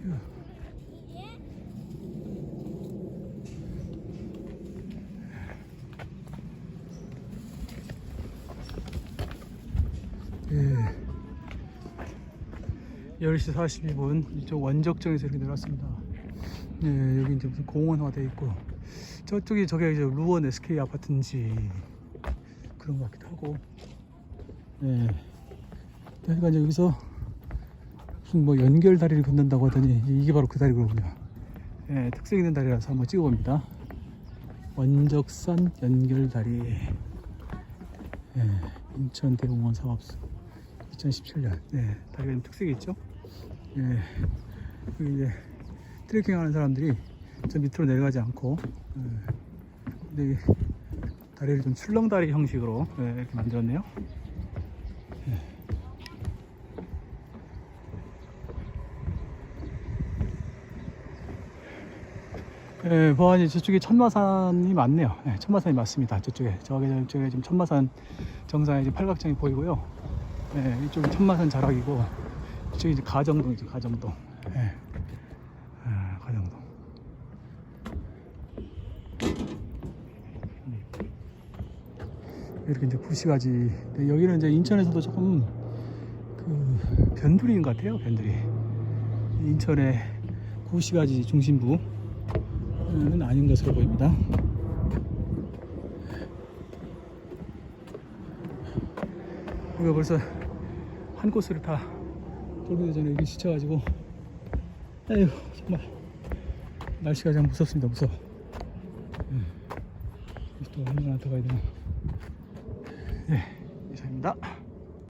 지금 예. 10시 42분 이쪽 원적정에서 이렇게 내려왔습니다. 예, 여기 이제 무슨 공원화 돼 있고 저쪽이 저게 이제 루원 SK 아파트인지 그런 것 같기도 하고 예. 그러니까 이제 여기서 무슨 뭐 연결 다리를 건넌다고 하더니 이게 바로 그 다리거든요. 예, 특색 있는 다리라서 한번 찍어봅니다. 원적산 연결 다리. 예, 인천 대공원 사업소 2017년. 네, 다리가 좀 특색이 있죠. 예, 여기 이제 트레킹 하는 사람들이 저 밑으로 내려가지 않고, 예, 다리를 좀 출렁다리 형식으로 예, 이렇게 만들었네요. 예, 보안이 저쪽에 천마산이 맞네요. 예, 천마산이 맞습니다. 저쪽에 저쪽에 지금 천마산 정상에 지금 팔각정이 보이고요. 예, 이쪽이 천마산 자락이고 이쪽이 이제 가정동이죠. 가정동. 예, 아, 가정동. 음. 이렇게 이제 구시가지. 네, 여기는 이제 인천에서도 조금 그 변두리인 것 같아요. 변두리. 인천의 구시가지 중심부. 는 아닌 것으로 보입니다. 우리가 벌써 한 코스를 다 돌기 전에 여기 지쳐가지고 에휴 정말 날씨가 참 무섭습니다 무서워 예. 또 한번 더 가야 되나 예 이상입니다